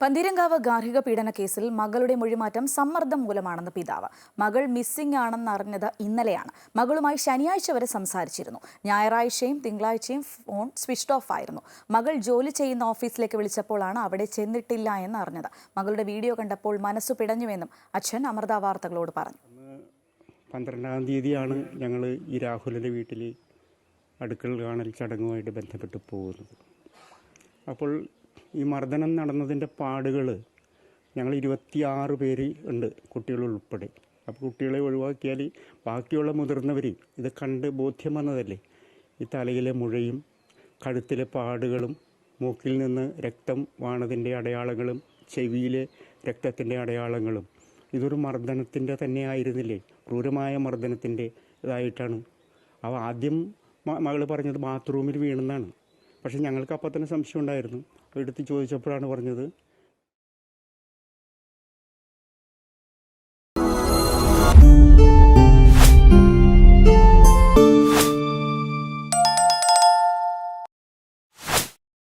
പന്തീരങ്കാവ് ഗാർഹിക പീഡന കേസിൽ മകളുടെ മൊഴിമാറ്റം സമ്മർദ്ദം മൂലമാണെന്ന് പിതാവ്. മകൾ മിസ്സിംഗ് ആണെന്ന് അറിഞ്ഞത് ഇന്നലെയാണ്. മകളുമായി ശനിയാഴ്ച വരെ സംസാരിച്ചിരുന്നു. ഞായറാഴ്ചയും തിങ്കളാഴ്ചയും ഫോൺ സ്വിച്ച് ഓഫ് ആയിരുന്നു. മകൾ ജോലി ചെയ്യുന്ന ഓഫീസിലേക്ക് വിളിച്ചപ്പോഴാണ് അവിടെ ചെന്നിട്ടില്ല എന്ന് അറിഞ്ഞത് മകളുടെ വീഡിയോ കണ്ടപ്പോൾ മനസ്സു പിടഞ്ഞുവെന്നും അച്ഛൻ അമൃത വാർത്തകളോട് പറഞ്ഞു. പന്ത്രണ്ടാം തീയതിയാണ് ഞങ്ങൾ ഈ രാഹുലിന്റെ വീട്ടിൽ അടുക്കള കാണൽ ചടങ്ങുമായിട്ട് ബന്ധപ്പെട്ട് പോകുന്നത്. അപ്പോൾ ഈ മർദ്ദനം നടന്നതിന്റെ പാടുകൾ ഞങ്ങൾ ഇരുപത്തിയാറ് പേര് ഉണ്ട് കുട്ടികൾ ഉൾപ്പെടെ. അപ്പോൾ കുട്ടികളെ ഒഴിവാക്കിയാൽ ബാക്കിയുള്ള മുതിർന്നവർ ഇത് കണ്ട് ബോധ്യം വന്നതല്ലേ? ഈ തലയിലെ മുഴയും കഴുത്തിലെ പാടുകളും മൂക്കിൽ നിന്ന് രക്തം വാണതിന്റെ അടയാളങ്ങളും ചെവിയിലെ രക്തത്തിന്റെ അടയാളങ്ങളും. ഇതൊരു മർദ്ദനത്തിന്റെ തന്നെ ആയിരുന്നില്ലേ? ക്രൂരമായ മർദ്ദനത്തിന്റെ ഇതായിട്ടാണ്. അവ ആദ്യം മകൾ പറഞ്ഞത് ബാത്റൂമിൽ വീണെന്നാണ്. പക്ഷെ ഞങ്ങൾക്ക് അപ്പം തന്നെ സംശയം ഉണ്ടായിരുന്നു. എടുത്ത് ചോദിച്ചപ്പോഴാണ് പറഞ്ഞത്.